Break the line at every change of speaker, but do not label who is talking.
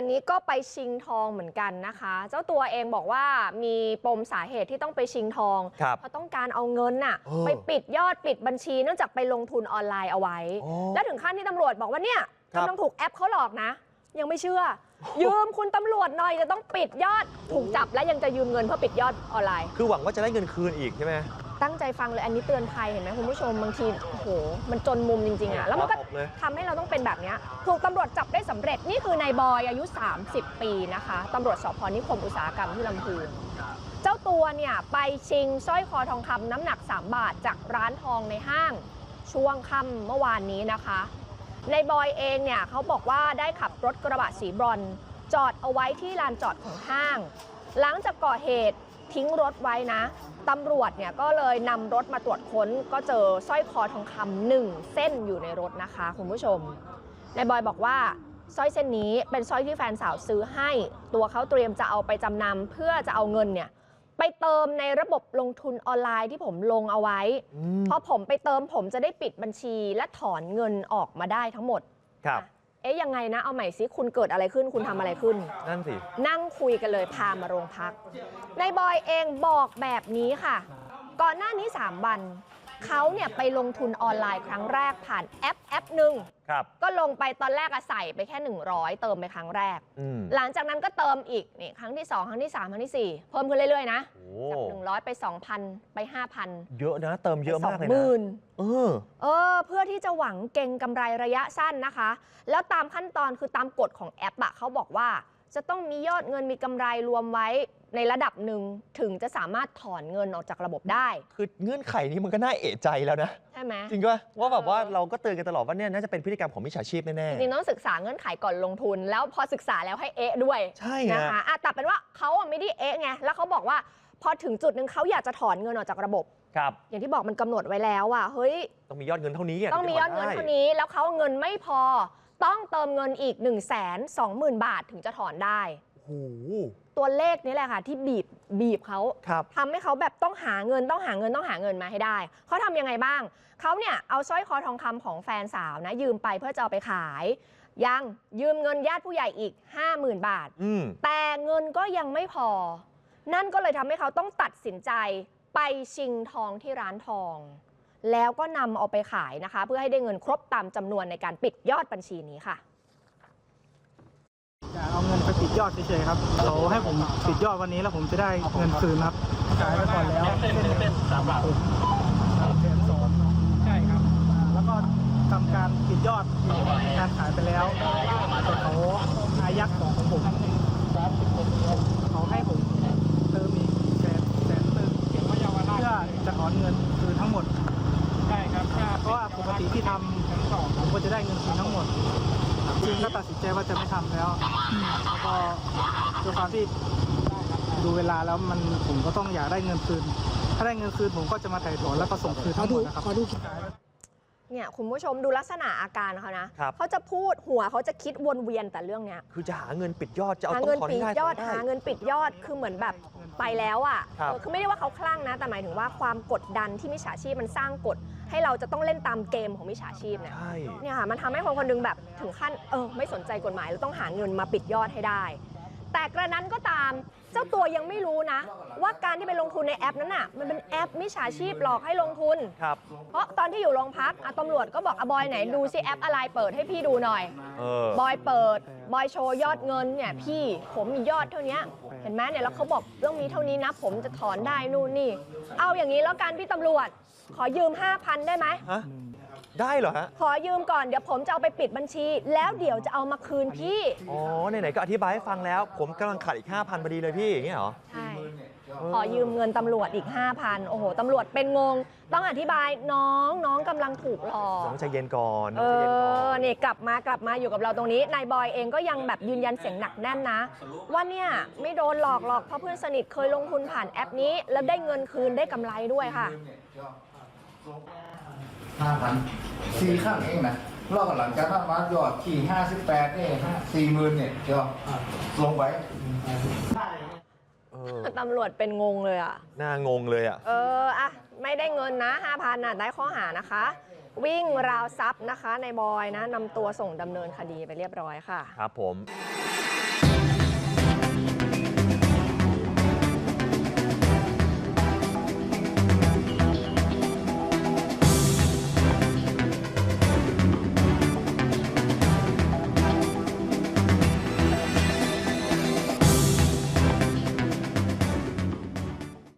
านนี้ก็ไปชิงทองเหมือนกันนะคะ เจ้าตัวเองบอกว่ามีปมสาเหตุที่ต้องไปชิงทอง
ครับ
เพราะต้องการเอาเงินน่ะ
เออ
ไปปิดยอดปิดบัญชีเนื่องจากไปลงทุนออนไลน์เอาไว้
อ๋อ
แล้วถึงขั้นที่ตำรวจบอกว่าเนี่ย
ครับ
กำลังถูกแอปเขาหลอกนะ ยังไม่เชื่อ ยืมคุณตำรวจหน่อยจะต้องปิดยอดถูกจับและยังจะยืมเงินเพื่อปิดยอดออนไลน์
คือหวังว่าจะได้เงินคืนอีกใช่ไหม
ตั้งใจฟังเลยอันนี้เตือนภัยเห็นไหมคุณผู้ชมบางทีโอ้โหมันจนมุมจริงๆอะแล้วมันก็
ขอตบเลย
ทำให้เราต้องเป็นแบบเนี้ยถูกตำรวจจับได้สำเร็จนี่คือนายบอยอายุ 30 ปีนะคะตำรวจสพนิคมอุตสาหกรรมที่ลำพูนเจ้าตัวเนี่ยไปชิงสร้อยคอทองคำน้ำหนัก 3 บาทจากร้านทองในห้าง ช่วงค่ำเมื่อวานนี้นะคะนายบอยเองเนี่ยเขาบอกว่าได้ขับรถกระบะสีบรอนซ์จอดเอาไว้ที่ลานจอดของห้าง หลังจากก่อเหตุ ทิ้งรถไว้นะตำรวจเนี่ยก็เลยนำรถมาตรวจค้น ก็เจอสร้อยคอทองคำหนึ่งเส้นอยู่ในรถนะคะคุณผู้ชมนายบอยบอกว่าสร้อยเส้นนี้เป็นสร้อยที่แฟนสาวซื้อให้ ตัวเขาเตรียมจะเอาไปจำนำเพื่อจะเอาเงินเนี่ยไปเติมในระบบลงทุนออนไลน์ที่ผมลงเอาไว้
อืม
พอผมไปเติมผมจะได้ปิดบัญชีและถอนเงินออกมาได้ทั้งหมด
ครับ
เอ๊ะยังไงนะ เอาใหม่สิคุณเกิดอะไรขึ้นคุณทำอะไรขึ้น
นั่นสิ
นั่งคุยกันเลยพามาโรงพักนายบอยเองบอกแบบนี้ค่ะ ก่อนหน้านี้ 3 วัน เขาเนี่ยไปลงทุนออนไลน์ครั้งแรกผ่านแอปแอปหนึ่ง
ครับ
ก็ลงไปตอนแรกอะใส่ไปแค่ 100 เติมไปครั้งแรก
อืม
หลังจากนั้นก็เติมอีกนี่ครั้งที่ 2 ครั้งที่ 3 ครั้งที่4 เพิ่มขึ้นเรื่อย ๆ นะ
โอ้
จาก 100 ไป 2,000 ไป 5,000
เยอะนะ เติมเยอะมากเลย
ห
นะ
มื่น
เออ
เออเพื่อที่จะหวังเก่งกำไรระยะสั้นนะคะ แล้วตามขั้นตอนคือตามกฎของแอปอะเขาบอกว่า จะต้องมียอดเงินมีกำไรรวมไว้ในระดับหนึ่งถึงจะสามารถถอนเงินออกจากระบบได้
คือเงื่อนไขนี้มันก็น่าเอะใจแล้วนะ
ใช่ไหม
จริงป่ะว่าแบบว่า
เออ
เราก็เตือนกันตลอดว่าเนี่ยน่าจะเป็นพฤติกรรมของมิจฉาชีพแน่
จริงๆต้องศึกษาเงื่อนไขก่อนลงทุน แล้วพอศึกษาแล้วให้เอ๊ะด้วย
ๆใช่
นะ
นะคะ
อะแต่เป็นว่าเขาอะไม่ได้เอ๊ะไงแล้วเขาบอกว่า พอถึงจุดหนึ่งเขาอยากจะถอนเงินออกจากระบบ
ครับ
อย่างที่บอกมันกำหนดไว้แล้วอะเฮ้ย
ต้องมียอดเงินเท่านี้ะ
ต้องมียอดเงิน
ถึจะ
เท่า
ถ
นี้แล้วเขาเงินไม่พอต้องเติมเงินอีก1 2 0 0 0 0บาทถึงจะถอนได้
โอ้โห
ตัวเลขนี้แหละค่ะ ที่บีบบีบเขา
ครับ
ทำให้เขาแบบต้องหาเงินต้องหาเงินต้องหาเงินมาให้ได้ เขาทำยังไงบ้าง เขาเนี่ยเอาสร้อยคอทองคำของแฟนสาวนะ ยืมไปเพื่อจะเอาไปขาย ยังยืมเงินญาติผู้ใหญ่อีก 50,000 บาท
อืม
แต่เงินก็ยังไม่พอ นั่นก็เลยทำให้เขาต้องตัดสินใจ ไปชิงทองที่ร้านทอง แล้วก็นำเอาไปขายนะคะ เพื่อให้ได้เงินครบตามจำนวนในการปิดยอดบัญชีนี้ค่ะ
อยากเอาเงินไปปิดยอดเฉยๆครับเขาให้ผมปิดยอดวันนี้แล้วผมจะได้เงินคืนครับขายไปก่อนแล้วเส้นหนึ่งสามบาทแสนสองใช่ครับ แล้วก็ทำการปิดยอดการขายไปแล้วแต่เขาอายัดของของผมเขาให้ผมเติมอีกแสนแสนเติมเพื่อจะถอนเงินคืนทั้งหมดใช่ครับเพราะว่าป กติที่ทำผมก็จะได้เงินคืนทั้งหมดจริงก็ตัดสินใจว่าจะไม่ทำแล้วแล้วก็ด้วยความที่ดูเวลาแล้วมันผมก็ต้องอยากได้เงินคืน ถ้าได้เงินคืนผมก็จะมาไถ่ถอนแล้วก็ส่งคืนทั้งหมดนะครับ
เนี่ยคุณผู้ชมดูลักษณะอาการเขานะ
ครับ
เขาจะพูดหัวเขาจะคิดวนเวียนแต่เรื่องเนี้ย
คือจะหาเงินปิดยอดจะเอา
หา
ต้อ
เงิน
งถอน
ปิด
ให้ได้
ยอด
ถน
หา
ได้
เงินปิดยอดคือเหมือนแบบไปแล้วอะ
ครับ
เออคือไม่ได้ว่าเขาคลั่งนะ แต่หมายถึงว่าความกดดันที่มิจฉาชีพมันสร้างกฎ ให้เราจะต้องเล่นตามเกมของมิจฉาชีพเนี่ย
ใช่
เนี่ยค่ะมันทำให้คนคนหนึงแบบถึงขั้นเออไม่สนใจกฎหมายแล้วต้องหาเงินมาปิดยอดให้ได้ แต่กระนั้นก็ตาม เจ้าตัวยังไม่รู้นะ ว่าการที่ไปลงทุนในแอปนั้นน่ะมันเป็นแอปมิจฉาชีพหลอกให้ลงทุน
ครับ
เพราะตอนที่อยู่โรงพักอะตำรวจก็บอกอะบอยไหนดูซิแอปอะไรเปิดให้พี่ดูหน่อย
เออ
บอยเปิด บอยโชว์ยอดเงินเนี่ยพี่ผมมียอดเท่านี้เห็นไหมเนี่ยแล้วเขาบอกต้องมีเท่านี้นะ ผมจะถอนได้นู่นนี่ เอาอย่างนี้แล้วกันพี่ตำรวจ ขอยืม 5,000 ได้ไหม
ฮะ ได้เหรอฮะ
ขอยืมก่อนเดี๋ยวผมจะเอาไปปิดบัญชี แล้วเดี๋ยวจะเอามาคืนพี่
อ๋อ ไหนๆ ก็อธิบายให้ฟังแล้ว ผมกำลังขาดอีก 5,000พอดีเลยพี่อย่างเงี้ยเหรอ
ใช่ ขอยืมเงินตำรวจอีก 5,000 โอ้โห ตำรวจเป็นงง ต้องอธิบายน้องน้องกำลังถูกหลอก
น้องใจเย็นก่อน
เอ
น้องใจเย็นก่อ
อน เนี่ยกลับมากลับมาอยู่กับเราตรงนี้ นายบอยเองก็ยังแบบยืนยันเสียงหนักแน่นนะ ว่าเนี่ยไม่โดนหลอกหรอกเพราะเพื่อนสนิทเคยลงทุนผ่านแอปนี้ แล้วได้เงินคืนได้กำไรด้วยค่ะ
ห้าพันสี่ข้างเองนะรอบหลังจากนั้นมายอดที่ห้าสิบแปดเนี่ยสี่หมื่นเนี่ยก็ลงไป
เออ
ตำรวจเป็นงงเลยอะ
น่างงเลยอะ
เอออะไม่ได้เงินนะ5,000น่ะได้ข้อหานะคะ วิ่งราวทรัพย์นะคะนายบอยนะนำตัวส่งดำเนินคดีไปเรียบร้อยค่ะ
ครับผม